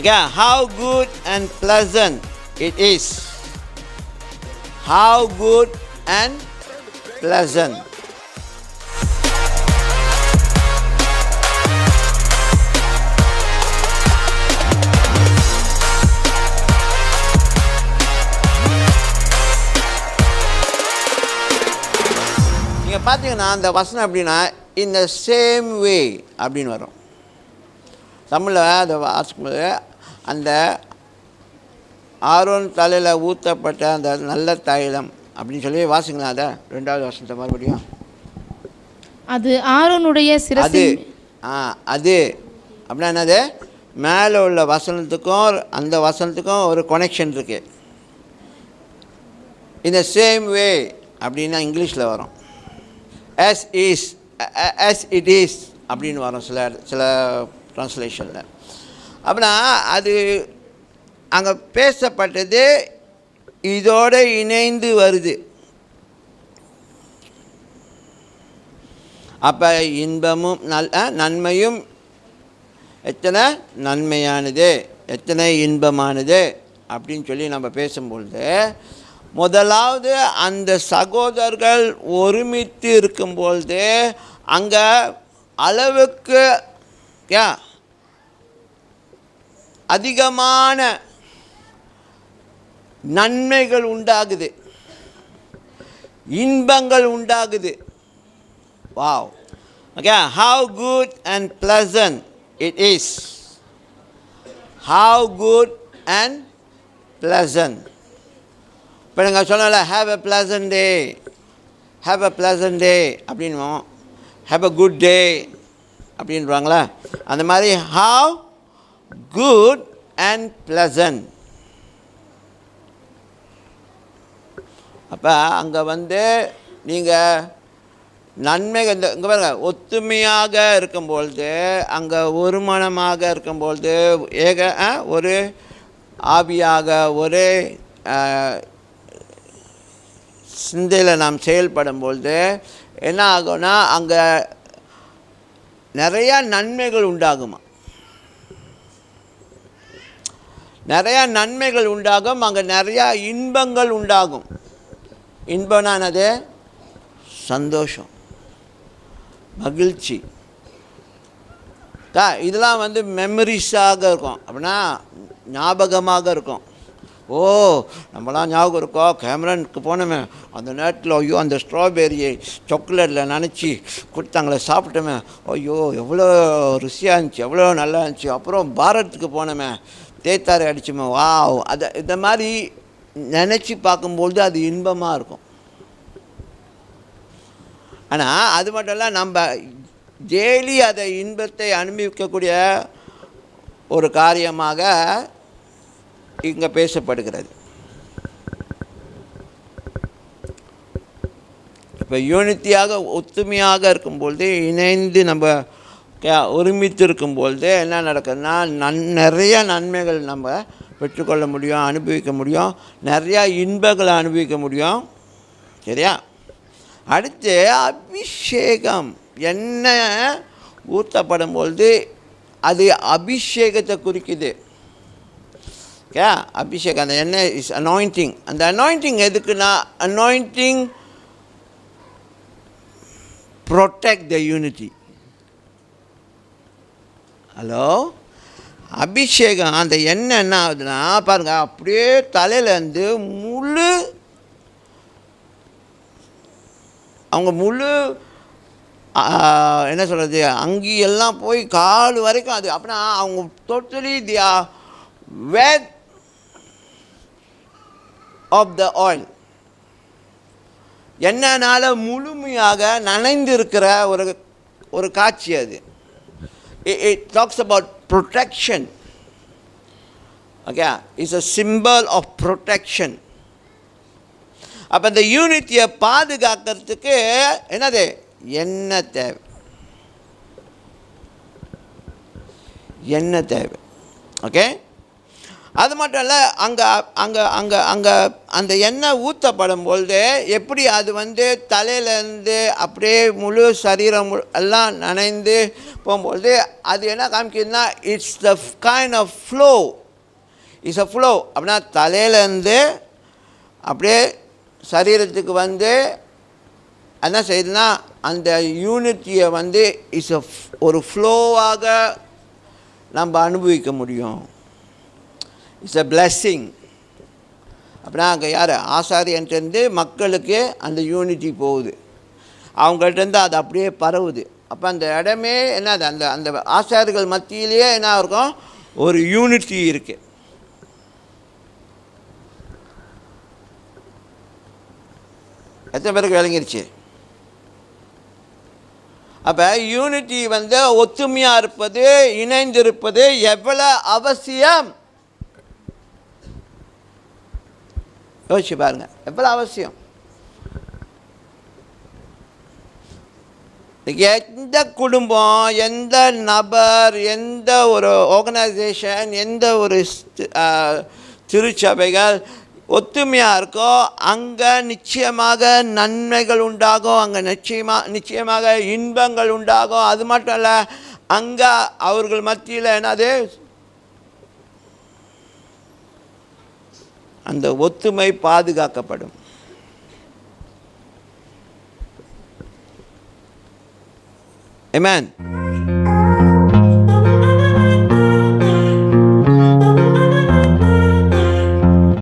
Okay, how good and pleasant it is. How good and pleasant. நீங்கள் பார்த்தீங்கன்னா அந்த வசனம் அப்படின்னா இந்த சேம் வே அப்படின்னு வரும் தமிழில் அதை வாசிக்கும்போது அந்த ஆரோன் தலையில் ஊற்றப்பட்ட அந்த நல்ல தைலம் அப்படின்னு சொல்லி வாசிங்களா அதை? ரெண்டாவது வசனத்தை மறுபடியும். அது ஆரோனுடைய அது சிரசின் ஆ அது. அப்படின்னா என்னது? மேலே உள்ள வசனத்துக்கும் அந்த வசனத்துக்கும் ஒரு கனெக்ஷன் இருக்குது இந்த சேம் வே அப்படின்னா இங்கிலீஷில் வரும். Yes is yes it is அப்படின்னு வரும் சில சில ட்ரான்ஸ்லேஷனில் அப்படின்னா அது அங்கே பேசப்பட்டது இதோடு இணைந்து வருது. அப்போ இன்பமும் நல் நன்மையும் எத்தனை? நன்மையானது. எத்தனை இன்பமானது? அப்படின்னு சொல்லி நம்ம பேசும்பொழுது முதலாவது அந்த சகோதரர்கள் ஒருமித்து இருக்கும்பொழுது அங்கே அளவுக்கு ஏன் அதிகமான நன்மைகள் உண்டாகுது இன்பங்கள் உண்டாகுது wow okay how good and pleasant it is how good and pleasant இப்போ நாங்கள் சொல்லலை have a pleasant day have a pleasant day அப்படின்வோம் have a good day அப்படின்றாங்களா அந்த மாதிரி ஹாவ் குட் அண்ட் pleasant. அப்போ அங்கே வந்து நீங்கள் நன்மைகள் இந்த இங்கே பாருங்க ஒத்துமையாக இருக்கும்பொழுது அங்கே ஒருமனமாக இருக்கும்பொழுது ஏக ஆ, ஒரு ஆவியாக ஒரு சிந்தையில் நாம் செயல்படும் பொழுது என்ன ஆகும்னா அங்கே நிறையா நன்மைகள் உண்டாகுமா? நிறையா நன்மைகள் உண்டாகும் அங்கே நிறையா இன்பங்கள் உண்டாகும். இன்பம்னானது சந்தோஷம் மகிழ்ச்சி. தா இதெல்லாம் வந்து மெமரிஸாக இருக்கும். அப்படின்னா ஞாபகமாக இருக்கும். ஓ நம்மளாம் ஞாபகம் இருக்கோம் கேமரனுக்கு போனோமே அந்த நேரத்தில் ஐயோ அந்த ஸ்ட்ராபெரியை சாக்லேட்டில் நினச்சி கொடுத்தாங்களே சாப்பிட்டோமே. ஐயோ எவ்வளோ ருசியாக இருந்துச்சு எவ்வளோ நல்லா இருந்துச்சு. அப்புறம் பாரத்துக்கு போனோமே தேத்தாரை அடிச்சுமே வா அதை இந்த மாதிரி நினச்சி பார்க்கும்பொழுது அது இன்பமாக இருக்கும். ஆனால் அது மட்டும் இல்லை நம்ம டெய்லி அதை இன்பத்தை அனுபவிக்கக்கூடிய ஒரு காரியமாக இங்கே பேசப்படுகிறது. இப்போ யூனிட்டியாக ஒத்துமையாக இருக்கும்பொழுது இணைந்து நம்ம ஒருமித்திருக்கும் பொழுது என்ன நடக்குதுன்னா நன் நிறைய நன்மைகள் நம்ம பெற்றுக்கொள்ள முடியும் அனுபவிக்க முடியும் நிறையா இன்பங்களை அனுபவிக்க முடியும். சரியா? அடுத்து அபிஷேகம். எண்ணெய் ஊற்றப்படும் பொழுது அது அபிஷேகத்தை குறிக்குது. ஓகே அபிஷேகம் அந்த எண்ணெய் இஸ் அனாயிண்டிங் அந்த அனாயிண்டிங் எதுக்குன்னா anointing protect the unity hello? அபிஷேகம் அந்த எண்ணெய் என்ன ஆகுதுன்னா பாருங்கள் அப்படியே தலையிலேருந்து முழு அவங்க முழு என்ன சொல்கிறது அங்கேயெல்லாம் போய் கால் வரைக்கும் அது அப்படின்னா அவங்க totally the wet of the oil எண்ணெய்னால முழுமையாக நனைந்திருக்கிற ஒரு ஒரு காட்சி அது. It talks about protection okay it's a symbol of protection. அப்போ இந்த யூனிட்டியை பாதுகாக்கிறதுக்கு என்னது? என்ன தேவை? என்ன தேவை? ஓகே அது மட்டும் இல்லை அங்கே அங்கே அங்கே அங்கே அந்த எண்ணெய் ஊற்றப்படும் பொழுது எப்படி அது வந்து தலையிலேருந்து அப்படியே முழு சரீரம் எல்லாம் நனைந்து போகும்பொழுது அது என்ன காமிக்குதுன்னா it's the kind of flow it's a flow அப்படின்னா தலையிலேருந்து அப்படியே சரீரத்துக்கு வந்து என்ன செய்யுதுன்னா அந்த யூனிட்டியை வந்து இஸ் அ ஒரு ஃப்ளோவாக நம்ம அனுபவிக்க முடியும். It's a blessing. அப்படின்னா அங்கே யார்? ஆசாரியன்ட்டேருந்து மக்களுக்கு அந்த யூனிட்டி போகுது. அவங்கள்ட்டேருந்து அது அப்படியே பரவுது. அப்போ அந்த இடமே என்னது? அந்த அந்த ஆசாரிகள் மத்தியிலேயே என்ன இருக்கும்? ஒரு யூனிட்டி இருக்குது எத்தனை பேருக்கு விளங்கிருச்சு? அப்போ யூனிட்டி வந்து ஒத்துமையாக இருப்பது இணைந்திருப்பது எவ்வளோ அவசியம்? யோசிச்சு பாருங்க. எவ்வளோ அவசியம்? எந்த குடும்பம் எந்த நபர் எந்த ஒரு ஆர்கனைசேஷன் எந்த ஒரு திருச்சபைகள் ஒத்துமையாக இருக்கோ அங்கே நிச்சயமாக நன்மைகள் உண்டாகும் அங்கே நிச்சயமாக நிச்சயமாக இன்பங்கள் உண்டாகும். அது மட்டும் இல்லை அங்கே அவர்கள் மத்தியில் என்னது? அந்த ஒத்துமை பாதுகாக்கப்படும் Amen.